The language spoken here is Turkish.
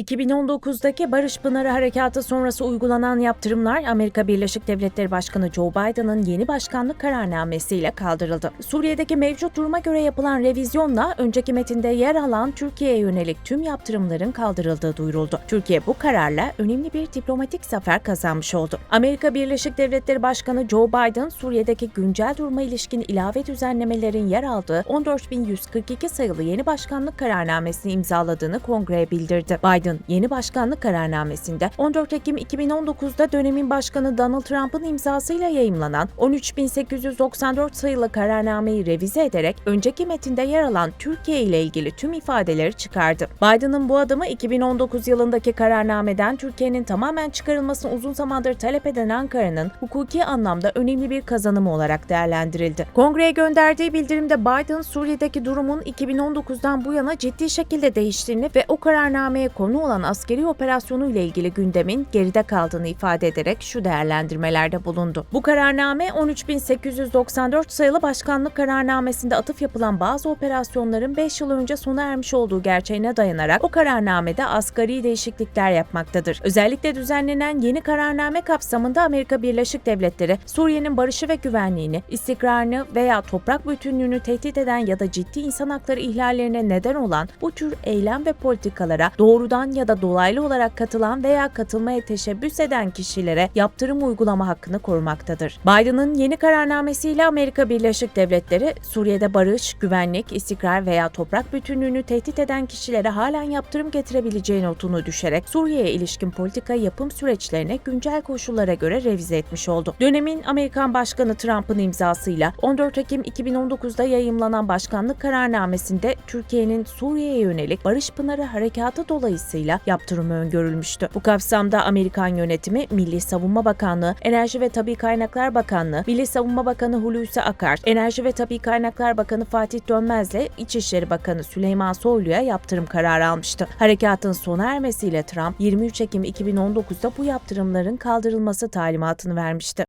2019'daki Barış Pınarı Harekatı sonrası uygulanan yaptırımlar Amerika Birleşik Devletleri Başkanı Joe Biden'ın yeni başkanlık kararnamesiyle kaldırıldı. Suriye'deki mevcut duruma göre yapılan revizyonla önceki metinde yer alan Türkiye'ye yönelik tüm yaptırımların kaldırıldığı duyuruldu. Türkiye bu kararla önemli bir diplomatik zafer kazanmış oldu. Amerika Birleşik Devletleri Başkanı Joe Biden, Suriye'deki güncel duruma ilişkin ilave düzenlemelerin yer aldığı 14.142 sayılı yeni başkanlık kararnamesini imzaladığını kongreye bildirdi. Biden, yeni başkanlık kararnamesinde 14 Ekim 2019'da dönemin başkanı Donald Trump'ın imzasıyla yayımlanan 13.894 sayılı kararnameyi revize ederek önceki metinde yer alan Türkiye ile ilgili tüm ifadeleri çıkardı. Biden'ın bu adımı 2019 yılındaki kararnameden Türkiye'nin tamamen çıkarılmasını uzun zamandır talep eden Ankara'nın hukuki anlamda önemli bir kazanımı olarak değerlendirildi. Kongreye gönderdiği bildirimde Biden, Suriye'deki durumun 2019'dan bu yana ciddi şekilde değiştiğini ve o kararnameye konu olan askeri operasyonu ile ilgili gündemin geride kaldığını ifade ederek şu değerlendirmelerde bulundu. Bu kararname 13.894 sayılı başkanlık kararnamesinde atıf yapılan bazı operasyonların 5 yıl önce sona ermiş olduğu gerçeğine dayanarak o kararnamede asgari değişiklikler yapmaktadır. Özellikle düzenlenen yeni kararname kapsamında Amerika Birleşik Devletleri Suriye'nin barışı ve güvenliğini, istikrarını veya toprak bütünlüğünü tehdit eden ya da ciddi insan hakları ihlallerine neden olan bu tür eylem ve politikalara doğrudan ya da dolaylı olarak katılan veya katılmaya teşebbüs eden kişilere yaptırım uygulama hakkını korumaktadır. Biden'ın yeni kararnamesiyle Amerika Birleşik Devletleri Suriye'de barış, güvenlik, istikrar veya toprak bütünlüğünü tehdit eden kişilere halen yaptırım getirebileceği notunu düşerek Suriye'ye ilişkin politika yapım süreçlerini güncel koşullara göre revize etmiş oldu. Dönemin Amerikan Başkanı Trump'ın imzasıyla 14 Ekim 2019'da yayımlanan başkanlık kararnamesinde Türkiye'nin Suriye'ye yönelik Barış Pınarı Harekatı dolayısıyla yaptırımı öngörülmüştü. Bu kapsamda Amerikan yönetimi Milli Savunma Bakanlığı, Enerji ve Tabi Kaynaklar Bakanlığı, Milli Savunma Bakanı Hulusi Akar, Enerji ve Tabi Kaynaklar Bakanı Fatih Dönmez'le İçişleri Bakanı Süleyman Soylu'ya yaptırım kararı almıştı. Harekatın sona ermesiyle Trump 23 Ekim 2019'da bu yaptırımların kaldırılması talimatını vermişti.